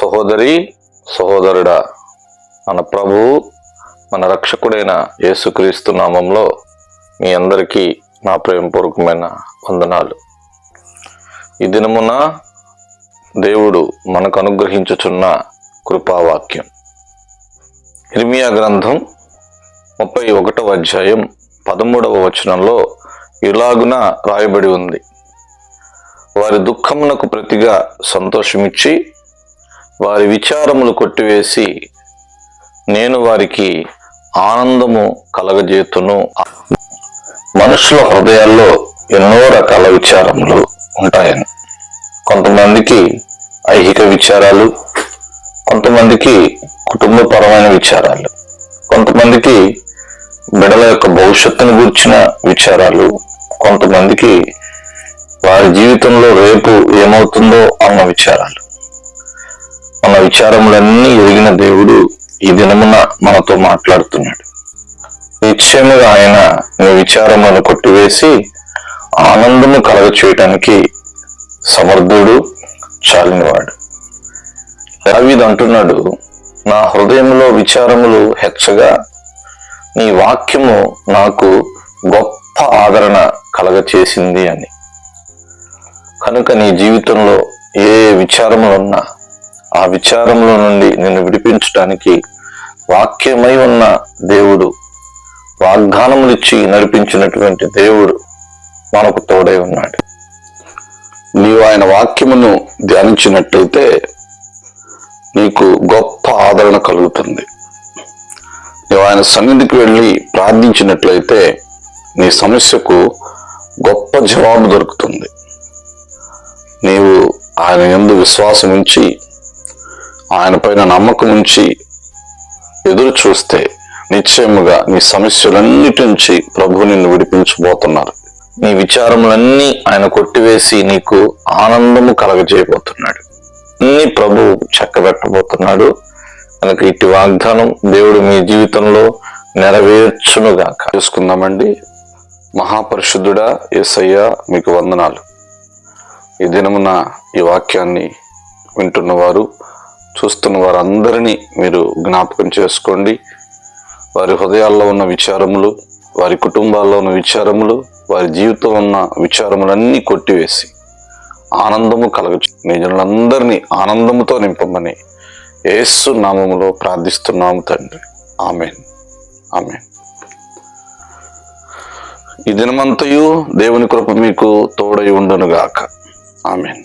సహోదరి సహోదరుడా మన ప్రభువు మన రక్షకుడైన యేసుక్రీస్తు నామంలో మీ అందరికీ నా ప్రేమపూర్వకమైన వందనాలు. ఈ దినమున దేవుడు మనకు అనుగ్రహించుచున్న కృపావాక్యం. ఇర్మియా గ్రంథం ముప్పై ఒకటవ అధ్యాయం పదమూడవ వచనంలో ఇలాగున రాయబడి ఉంది. వారి దుఃఖమునకు ప్రతిగా సంతోషమిచ్చి వారి విచారములు కొట్టివేసి నేను వారికి ఆనందము కలగజేతును. మనుషుల హృదయాల్లో ఎన్నో రకాల విచారములు ఉంటాయని. కొంతమందికి ఐహిక విచారాలు కొంతమందికి కుటుంబపరమైన విచారాలు కొంతమందికి బిడల యొక్క భవిష్యత్తును గూర్చిన విచారాలు కొంతమందికి వారి జీవితంలో రేపు ఏమవుతుందో అన్న విచారాలు. విచారములన్నీ ఎరిగిన దేవుడు ఈ దినమున మనతో మాట్లాడుతున్నాడు. నిశ్చయముగా ఆయన నీ విచారములను కొట్టివేసి ఆనందము కలగ చేయటానికి సమర్థుడు చాలినవాడు. దావీద్ అంటున్నాడు నా హృదయంలో విచారములు హెచ్చగా నీ వాక్యము నాకు గొప్ప ఆదరణ కలగచేసింది అని. కనుక నీ జీవితంలో ఏ విచారములు ఉన్నా ఆ విచారంలో నుండి నిన్ను విడిపించటానికి వాక్యమై ఉన్న దేవుడు వాగ్దానములిచ్చి నడిపించినటువంటి దేవుడు మనకు తోడై ఉన్నాడు. నీవు ఆయన వాక్యమును ధ్యానించినట్టయితే నీకు గొప్ప ఆదరణ కలుగుతుంది. నీవు ఆయన సన్నిధికి వెళ్ళి ప్రార్థించినట్లయితే నీ సమస్యకు గొప్ప జవాబు దొరుకుతుంది. నీవు ఆయన ఎందు విశ్వాసం ఉంచి ఆయన పైన నమ్మకం ఉంచి ఎదురు చూస్తే నిశ్చయముగా నీ సమస్యలన్నిటి నుంచి ప్రభు నిన్ను విడిపించబోతున్నారు. నీ విచారములన్నీ ఆయన కొట్టివేసి నీకు ఆనందము కలగజేయబోతున్నాడు. అన్ని ప్రభు చక్కబెట్టబోతున్నాడు. కనుక ఇటు వాగ్దానం దేవుడు మీ జీవితంలో నెరవేర్చునుగాక. చూసుకుందామండి. మహాపరిశుద్ధుడా యేసయ్య మీకు వందనాలు. ఈ దినమున ఈ వాక్యాన్ని వింటున్నవారు చూస్తున్న వారందరినీ మీరు జ్ఞాపకం చేసుకోండి. వారి హృదయాల్లో ఉన్న విచారములు వారి కుటుంబాల్లో ఉన్న విచారములు వారి జీవితంలో ఉన్న విచారములన్నీ కొట్టివేసి ఆనందము కలగచ్చు మీ జనులందరినీ ఆనందముతో నింపమని యేసు నామములో ప్రార్థిస్తున్నాము తండ్రి. ఆమెన్. ఆమెన్. ఈ దినమంతయు దేవుని కృప మీకు తోడై ఉండునుగాక. ఆమెన్.